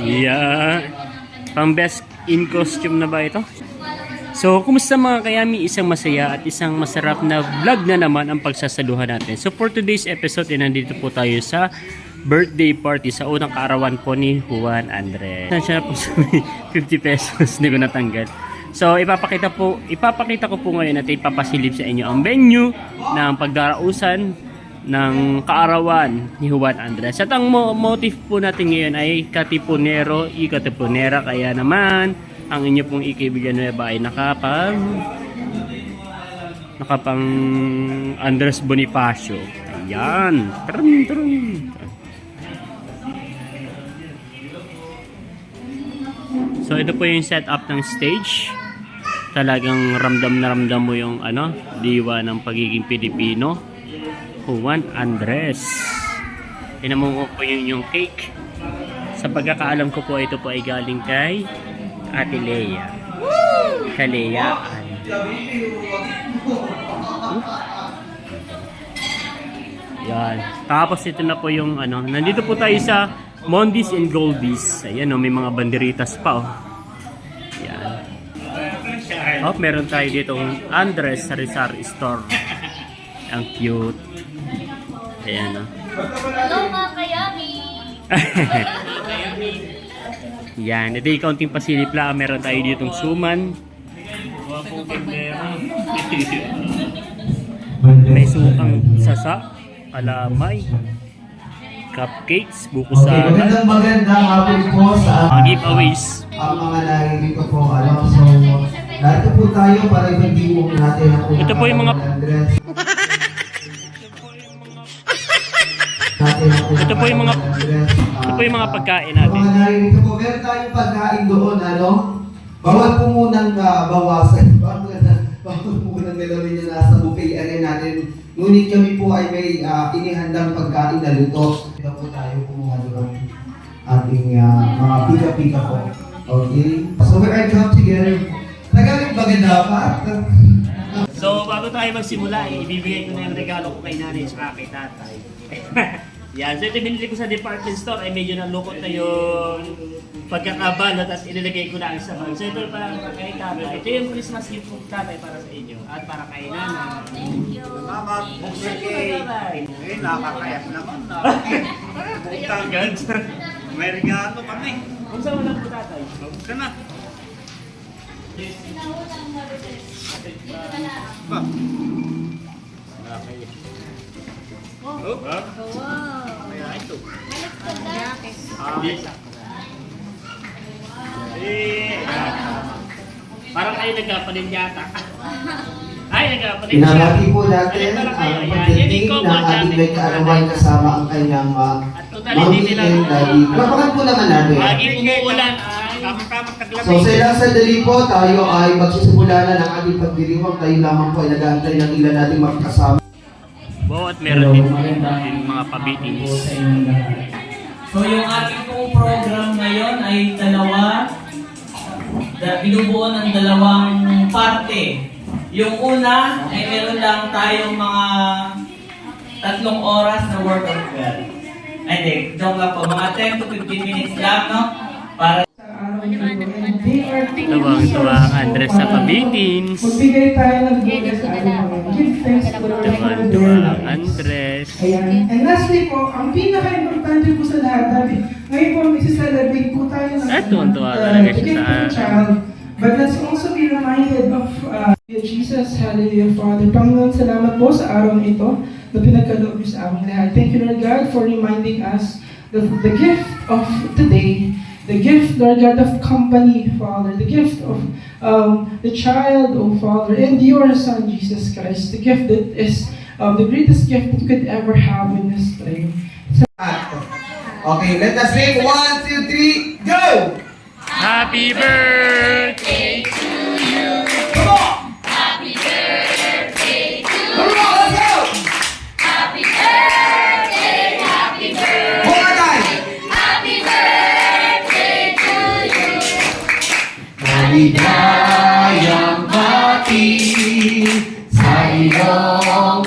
Yeah. Pang best in costume na ba ito? So, kumusta mga kayami? Isang masaya at isang masarap na vlog na naman ang pagsasaluhan natin. So, for today's episode, eh, nandito po tayo sa birthday party sa unang kaarawan po ni Juan Andres. Saan siya na po sa 50 pesos, hindi ko natanggal. So, ipapakita po, ipapakita ko po ngayon at ipapasilip sa inyo ang venue ng pagdarausan ng kaarawan ni Juan Andres. At ang mo- motive po natin ngayon ay Katipunero y Katipunera. Kaya naman, ang inyo pong ikibigyan nueva ay nakapang nakapang Andres Bonifacio. Ayan. Trum, trum. So ito po yung setup ng stage. Talagang ramdam na ramdam mo yung ano, diwa ng pagiging Pilipino. Juan Andres. Tinamong po yun yung cake. Sa pagkakaalam ko po, ito po ay galing kay Ate Leia. Kaleyaan. Yan. Tapos ito na po yung ano, nandito po tayo sa Mondis and Goldies. Ayan oh, may mga banderitas pa oh. Yan. Oh, meron tayo dito Andres Sarisari Store. Ang cute. Ayan. Hello mga kayami! Yan, ito yung kaunting pasilip lang. Meron tayo ditong suman. May sukang sasa, alamay, cupcakes, buko Okay, salad, magandang magandang hapon po sa mga giveaways. ang mga narito po. Ano, so, narito po tayo para ibigay natin ang Ito po yung mga- Ito po yung mga-. Ito po yung mga pagkain natin. narito po, meron tayong pagkain doon, ano? Bawal po munang uh, bawasan. Bawal na, bawal po munang galawin na nasa buffet area natin. Ngunit kami po ay may uh, inihandang pagkain na luto. Ito po tayo kumuha doon ating uh, mga pika-pika po. Okay? So we are come together. Tagalog ba dapat? So, bago tayo magsimula, eh, ibibigay ko na yung regalo ko kay nanay at kay tatay. Yan, so ito binili ko sa department store ay medyo nalukot na yung pagkakabalot at inilagay ko na sa bag. So ito para kay tatay. Ito yung Christmas gift ko tatay para sa inyo at para kay nanay. Thank you. Salamat, Buksan Thank you, tatay. Eh, nakakayak naman. Buktangan. May regalo kami. Kung saan wala po tatay? Buksan na. Ba? Oh, Wow! Kaya ito. Ah, Eh, parang kayo nagkapanin yata. Ay, nagkapanin siya. Pinabati po natin ang. Yan pagdating ng ating may kaarawan kasama ang kanyang uh, nila. and daddy. Lapakan po naman natin. Lagi umuulan. So sa ilang sandali po, tayo ay magsisimula na ng ating pagdiriwang. Tayo lamang po ay nag-aantay ng ilan nating magkasama. Wow, at meron din yung mga pabitings. So yung ating pong program ngayon ay dalawa, da, binubuo ng dalawang parte. Yung una ay meron lang tayong mga tatlong oras na work of God. Ay, hindi, joke lang po. Mga 10 to 15 minutes lang, no? Para Tuwang-tuwa ang Andres sa pabitings. Magbigay tayo ng ating Panginoon. Give thanks to the ang. Andres. Ayan. And lastly po, ang pinaka-importante po sa lahat, dahil ngayon po isi-celebrate po tayo ng Ah, tuwang-tuwa uh, talaga the siya sa- child. But let's also be reminded of uh, Jesus, Hallelujah, Father. Panginoon, salamat po sa araw na ito na pinagkaloob niyo sa aming lahat. Thank you, Lord God, for reminding us the, the gift of today, the gift, Lord God, of company, Father, the gift of um, the child, oh Father, and your Son, Jesus Christ, the gift that is uh, the greatest gift that we could ever have in this time. Okay, let us sing. One, two, three, go! Happy birthday! Come Maligayang bati sa iyong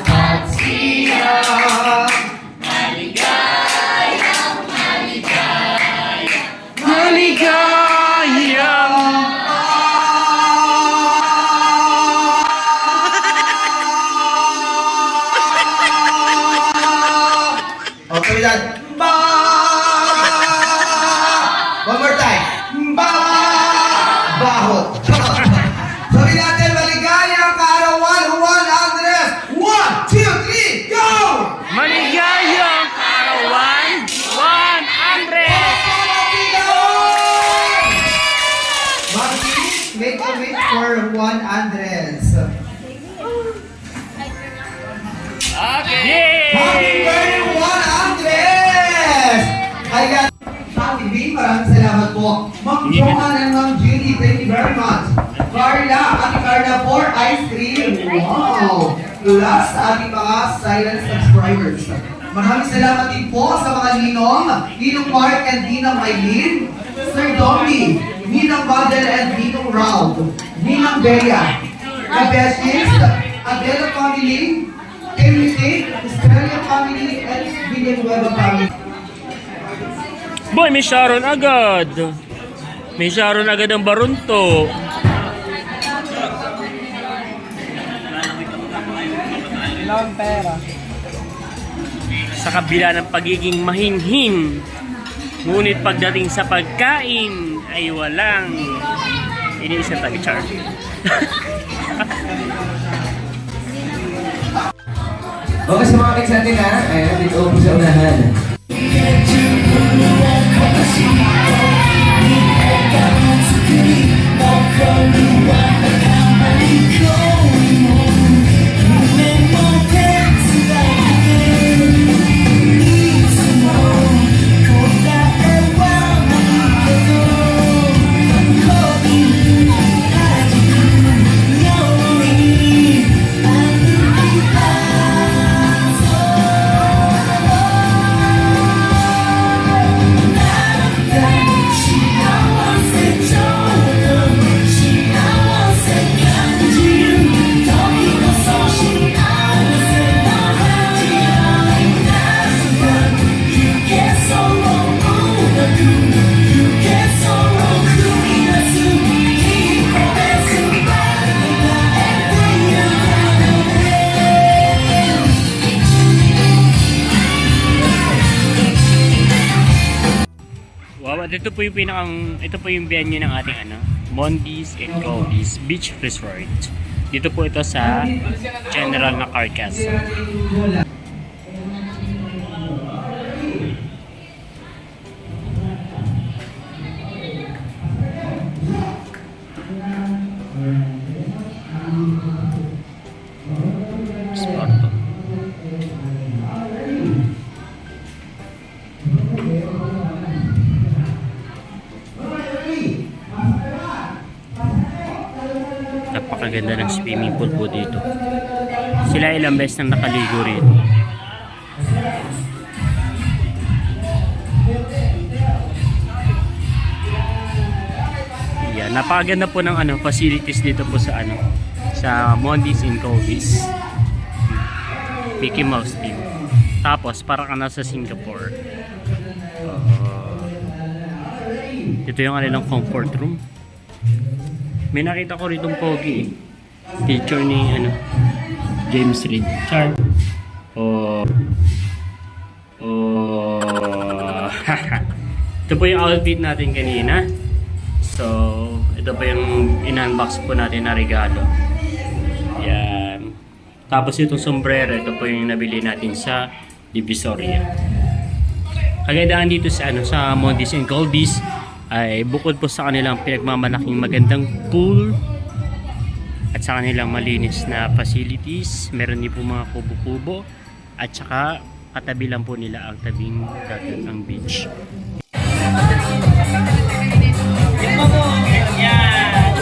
100. Okay! Yay! Happy birthday, 100! Kaya, Tati B, maraming salamat po. Ma'am Johan and Ma'am Judy, thank you very much. Carla, Ate Carla for ice cream. Wow! Plus, ating mga silent subscribers. Maraming salamat din po sa mga ninong, Ninong Mark and Ninang Maylin, Sir Dominic, Ninang Badel and Ninong Raul, Ninang Bea, the Besties, Adela family, Enrique, Estrella family, and Villanueva family. Boy, may Sharon agad. May Sharon agad ang barunto. Sa kabila ng pagiging mahinhin, ngunit pagdating sa pagkain ay walang iniisip tayo, Char. Okay sa mga kids natin ha, ayan, dito po sa unahan. At ito po yung pinakang, ito po yung venue ng ating ano, Mondi's and Goldies Beach Resort. Dito po ito sa General na Carcass. Ng swimming pool po dito. Sila ilang beses nang nakaligo rito. Yeah, napakaganda po ng ano facilities dito po sa ano sa Mondi's in Colby's. Mickey Mouse team. Tapos para ka nasa Singapore. Uh, ito yung kanilang comfort room. May nakita ko rito pogi eh. Picture ni ano James Reid. Char. Oh. Oh. ito po yung outfit natin kanina. So, ito po yung in-unbox po natin na regalo. Yan. Tapos itong sombrero, ito po yung nabili natin sa Divisoria. Kagandaan dito sa ano sa Mondis and Goldies ay bukod po sa kanilang pinagmamalaking magandang pool at sa kanilang malinis na facilities, meron din po mga kubo-kubo at saka katabi lang po nila ang tabing dagat ng beach. Yan.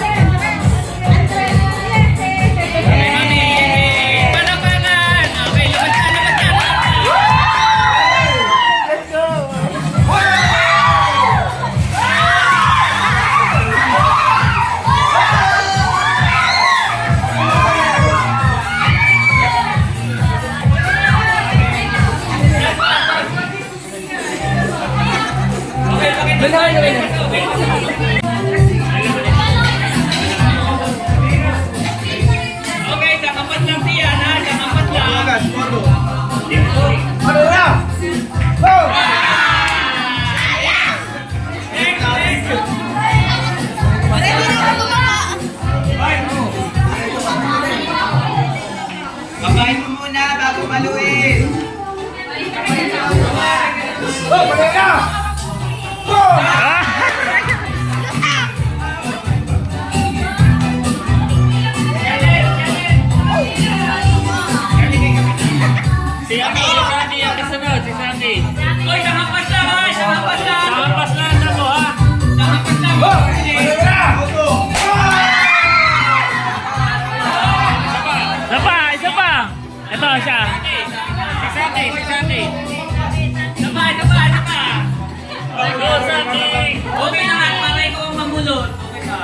Okay na nga, para ikaw ang mamulot. Okay ka.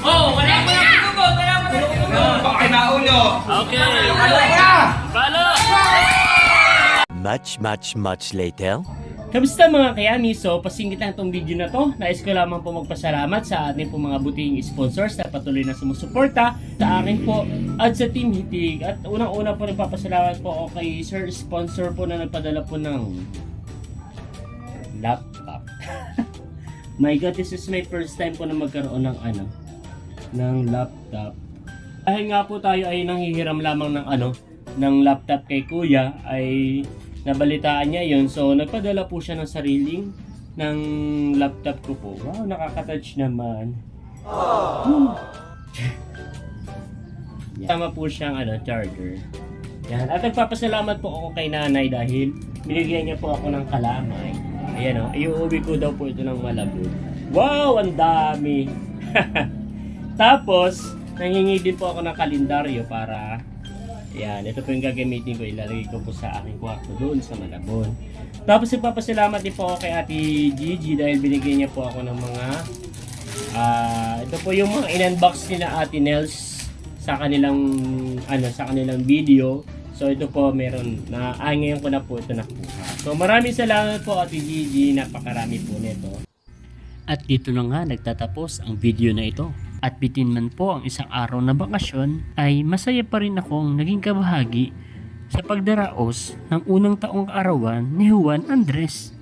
Oh, wala mo na pinugot! Wala! Bakit naulo? Okay. Balo. Much, much, much later. Kamusta mga kayami? So, pasingit lang itong video na to. Nais ko lamang po magpasalamat sa ating po mga buting sponsors na patuloy na sumusuporta sa akin po at sa Team Hitig. At unang-una po nagpapasalamat po ako kay Sir Sponsor po na nagpadala po ng laptop. My God, this is my first time po na magkaroon ng ano, ng laptop. Dahil nga po tayo ay nanghihiram lamang ng ano, ng laptop kay kuya ay nabalitaan niya yon so nagpadala po siya ng sariling ng laptop ko po wow nakaka-touch naman Hmm. tama po siyang ano, charger yan. At nagpapasalamat po ako kay nanay dahil binigyan niya po ako ng kalamay. Ayan o, iuwi ko daw po ito ng malabon. Wow, ang dami! Tapos, nangingi din po ako ng kalendaryo para yan, ito po yung gagamitin ko. Ilalagay ko po sa aking kwarto doon sa Malabon. Tapos ipapasalamat din po ako kay Ate Gigi dahil binigyan niya po ako ng mga ah ito po yung mga in-unbox ni na Ate Nels sa kanilang ano sa kanilang video. So ito po meron na ah, ko na po ito nakuha. So maraming salamat po Ate Gigi, napakarami po nito. At dito na nga nagtatapos ang video na ito. At bitin man po ang isang araw na bakasyon ay masaya pa rin akong naging kabahagi sa pagdaraos ng unang taong kaarawan ni Juan Andres.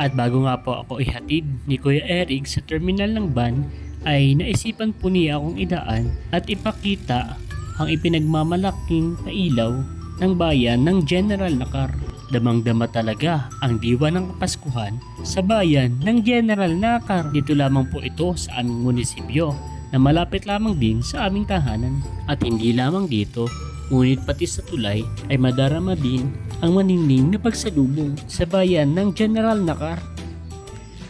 At bago nga po ako ihatid ni Kuya Eric sa terminal ng van ay naisipan po niya akong idaan at ipakita ang ipinagmamalaking pailaw ng bayan ng General Nakar. Damang-dama talaga ang diwa ng Kapaskuhan sa bayan ng General Nakar. Dito lamang po ito sa aming munisipyo na malapit lamang din sa aming tahanan. At hindi lamang dito, ngunit pati sa tulay ay madarama din ang maningning na pagsalubong sa bayan ng General Nakar.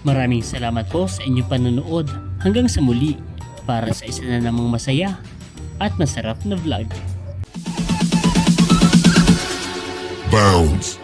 Maraming salamat po sa inyong panonood hanggang sa muli para sa isa na namang masaya at masarap na vlog. Bounds.